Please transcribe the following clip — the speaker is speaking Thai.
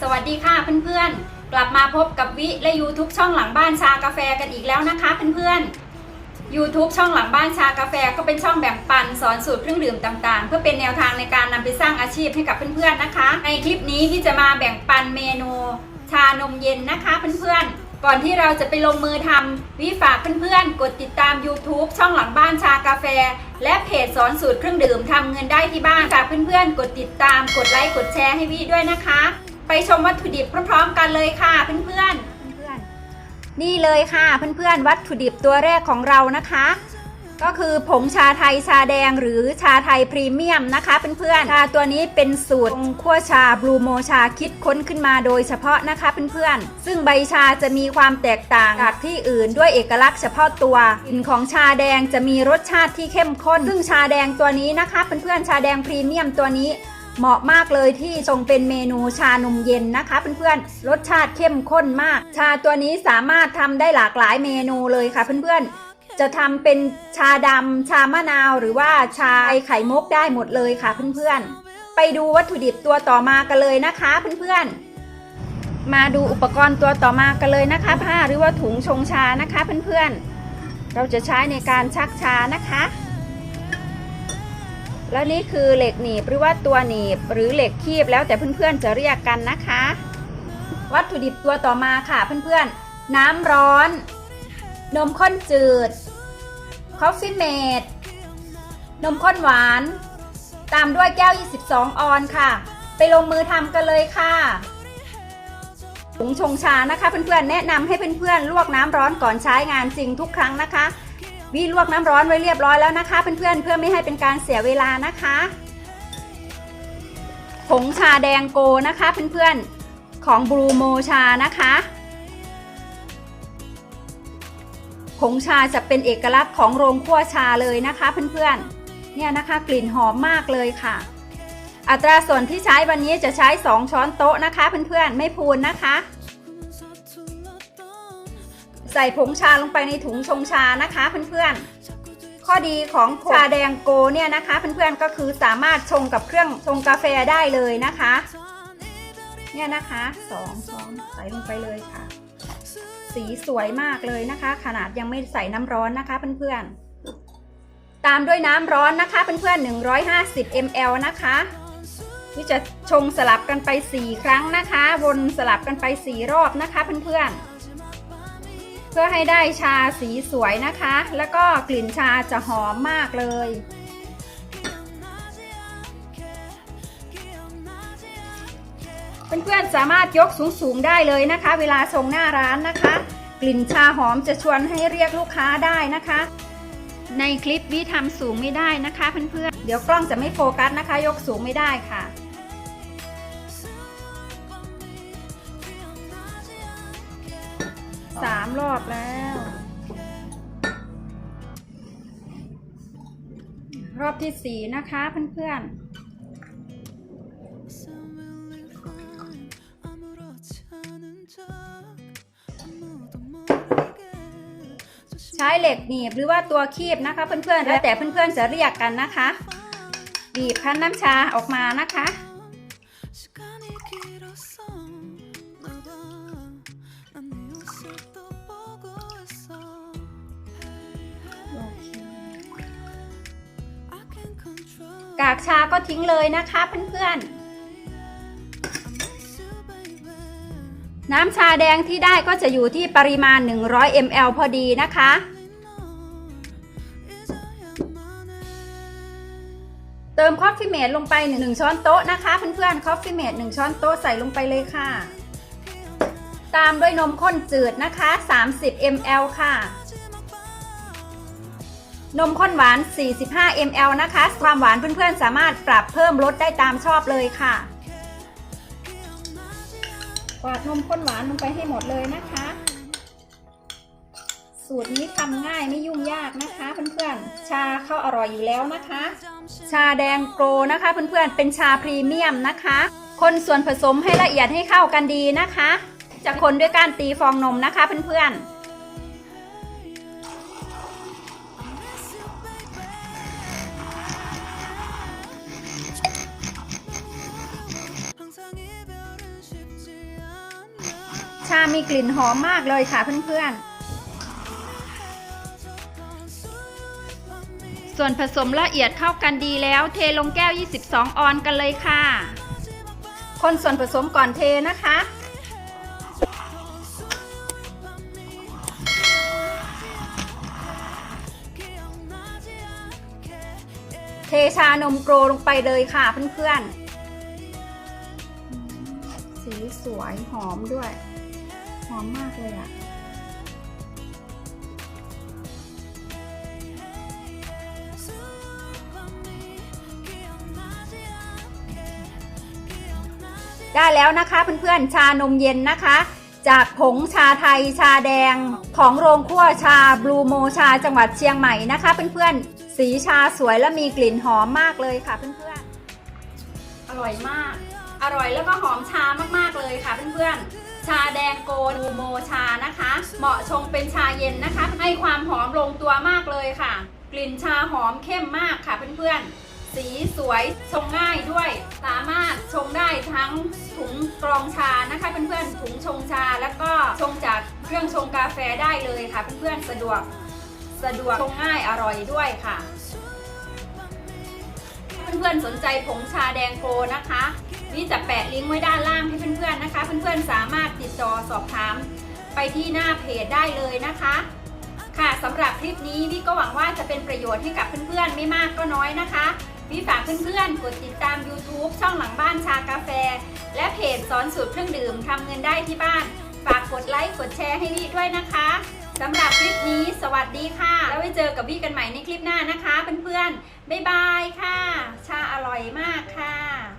สวัสดีค่ะเพื่อนๆ กลับมาพบกับวิและ YouTube ช่องหลังบ้านชากาแฟกันอีกแล้วนะคะเพื่อนๆ YouTube ช่องหลังบ้านชากาแฟก็เป็นช่องแบ่งปันสอนสูตรเครื่องดื่มต่างๆ เพื่อเป็นแนวทางในการนำไปสร้างอาชีพให้กับเพื่อนๆนะคะ ในคลิปนี้พี่จะมาแบ่งปันเมนูชานมเย็นนะคะเพื่อนๆ ก่อนที่เราจะไปลงมือทำวิฝากเพื่อนๆ กดติดตาม YouTube ช่องหลังบ้านชากาแฟ และเพจสอนสูตรเครื่องดื่มทำเงินได้ที่บ้านฝากเพื่อนๆ กดติดตาม กดไลค์ กดแชร์ให้วิด้วยนะคะ ไปชมวัตถุดิบพร้อมๆกันเลยค่ะเพื่อนๆเพื่อนๆนี่เลยค่ะเพื่อนๆวัตถุดิบตัวแรกของเรานะคะ ก็คือผงชาไทยชาแดงหรือชาไทยพรีเมียมนะคะเพื่อนๆชาตัวนี้เป็นสูตรคั่วชาบลูโมชาคิดค้นขึ้นมาโดยเฉพาะนะคะเพื่อนๆ ซึ่งใบชาจะมีความแตกต่างจากที่อื่นด้วยเอกลักษณ์เฉพาะตัวกลิ่นของชาแดงจะมีรสชาติที่เข้มข้น ซึ่งชาแดงตัวนี้นะคะเพื่อนๆชาแดงพรีเมียมตัวนี้เหมาะมากเลยที่ทรงเป็นเมนูชานมเย็นนะคะเพื่อนๆ รสชาติเข้มข้นมาก ชาตัวนี้สามารถทำได้หลากหลายเมนูเลยค่ะเพื่อนๆ จะทำเป็นชาดำชามะนาวหรือว่าชาไอไข่มุกได้หมดเลยค่ะเพื่อนๆ ไปดูวัตถุดิบตัวต่อมากันเลยนะคะเพื่อนๆ มาดูอุปกรณ์ตัวต่อมากันเลยนะคะ ผ้าหรือว่าถุงชงชานะคะเพื่อนๆ เราจะใช้ในการชักชานะคะ แล้วนี่คือเหล็กหนีบหรือว่าตัวหนีบหรือเหล็กคีบแล้วแต่เพื่อนๆจะเรียกกันนะคะ วัตถุดิบตัวต่อมาค่ะเพื่อนๆ น้ำร้อนนมข้นจืด คอฟฟี่เมดนมข้นหวาน ตามด้วยแก้ว 22 ออนค่ะ ไปลงมือทำกันเลยค่ะถุงชงชานะคะเพื่อนๆแนะนำให้เพื่อนๆลวกน้ำร้อนก่อนใช้งานจริงทุกครั้งนะคะวิลวกน้ำร้อนไว้เรียบร้อยแล้วนะคะ เพื่อนๆเพื่อไม่ให้เป็นการเสียเวลานะคะผงชาแดงโกนะคะเพื่อนๆของบลูโมชานะคะ ผงชาจะเป็นเอกลักษณ์ของโรงคั่วชาเลยนะคะเพื่อนๆ เนี่ยนะคะกลิ่นหอมมากเลยค่ะ อัตราส่วนที่ใช้วันนี้จะใช้ 2 ช้อนโต๊ะนะคะเพื่อนๆ ไม่พูนนะคะ ใส่ผงชาลงไปในถุงชงชานะคะเพื่อนๆ ข้อดีของชาแดงโกเนี่ยนะคะเพื่อนๆ ก็คือสามารถชงกับเครื่องชงกาแฟได้เลยนะคะ เนี่ยนะคะสองช้อนใส่ลงไปเลยค่ะ สีสวยมากเลยนะคะ ขนาดยังไม่ใส่น้ำร้อนนะคะเพื่อนๆ ตามด้วยน้ำร้อนนะคะเพื่อนๆ 150 ml นะคะที่จะชงสลับกันไป 4 ครั้งนะคะ วนสลับกันไป 4 รอบนะคะเพื่อนๆ เพื่อให้ได้ชาสีสวยนะคะ แล้วก็กลิ่นชาจะหอมมากเลย เพื่อนๆสามารถยกสูงๆได้เลยนะคะ เวลาชงหน้าร้านนะคะ กลิ่นชาหอมจะชวนให้เรียกลูกค้าได้นะคะ ในคลิปวิทำสูงไม่ได้นะคะเพื่อนๆเดี๋ยวกล้องจะไม่โฟกัสนะคะ ยกสูงไม่ได้ค่ะสามรอบแล้ว รอบที่สี่นะคะเพื่อนๆ ใช้เหล็กหนีบหรือว่าตัวคีบนะคะ เพื่อนๆแล้วแต่เพื่อนๆจะเรียกกันนะคะบีบคั้นน้ำชาออกมานะคะกากชาก็ทิ้งเลยนะคะเพื่อนๆ น้ำชาแดงที่ได้ก็จะอยู่ที่ปริมาณ 100 ml พอดีนะคะ เติมคอฟฟี่เมดลงไป 1 ช้อนโต๊ะนะคะ เพื่อนๆคอฟฟี่เมด1ช้อนโต๊ะใส่ลงไปเลยค่ะ ตามด้วยนมข้นจืดนะคะ 30 ml ค่ะ นมข้นหวาน 45 ml นะคะ ความหวานเพื่อนๆสามารถปรับเพิ่มลดได้ตามชอบเลยค่ะ วาดนมข้นหวานลงไปให้หมดเลยนะคะ สูตรนี้ทำง่ายไม่ยุ่งยากนะคะเพื่อนๆ ชาเข้าอร่อยอยู่แล้วนะคะ ชาแดงโกลนะคะเพื่อนๆ เป็นชาพรีเมียมนะคะ คนส่วนผสมให้ละเอียดให้เข้ากันดีนะคะ จะคนด้วยการตีฟองนมนะคะเพื่อนๆ ชามีกลิ่นหอมมากเลยค่ะเพื่อนๆ ส่วนผสมละเอียดเข้ากันดีแล้ว เทลงแก้ว 22 ออนกันเลยค่ะ คนส่วนผสมก่อนเทนะคะเทชานมโกรลงไปเลยค่ะเพื่อนๆ สีสวยหอมด้วย หอมมากเลยอะ่ะได้แล้วนะคะเพื่อนๆชานมเย็นนะคะ จากผงชาไทยชาแดงของโรงคั่วชาบลูโมชาจังหวัดเชียงใหม่นะคะ เพื่อนๆสีชาสวยและมีกลิ่นหอมมากเลยค่ะเพื่อนๆอร่อยมาก อร่อยแล้วก็หอมชามากๆเลยค่ะเพื่อนๆ ชาแดงโกลูโมชานะคะ เหมาะชงเป็นชาเย็นนะคะ ให้ความหอมลงตัวมากเลยค่ะ กลิ่นชาหอมเข้มมากค่ะเพื่อนๆ สีสวยชงง่ายด้วย สามารถชงได้ทั้งถุงกรองชานะคะเพื่อนๆ ถุงชงชาแล้วก็ชงจากเครื่องชงกาแฟได้เลยค่ะเพื่อนๆ สะดวกสะดวกชงง่ายอร่อยด้วยค่ะ เพื่อนๆ สนใจผงชาแดงโกนะคะ วิจะแปะลิงก์ไว้ด้านล่างให้เพื่อนๆนะคะ เพื่อนๆสามารถติดต่อสอบถามไปที่หน้าเพจได้เลยนะคะ ค่ะสำหรับคลิปนี้วิก็หวังว่าจะเป็นประโยชน์ให้กับเพื่อนๆ ไม่มากก็น้อยนะคะวิฝากเพื่อนๆ กดติดตาม YouTube ช่องหลังบ้านชากาแฟ และเพจสอนสูตรเครื่องดื่มทำเงินได้ที่บ้าน ฝากกดไลค์กดแชร์ให้วิด้วยนะคะสำหรับคลิปนี้สวัสดีค่ะ แล้วไว้เจอกับวิกันใหม่ในคลิปหน้านะคะ เพื่อนๆ บ๊ายบายค่ะ ชาอร่อยมากค่ะ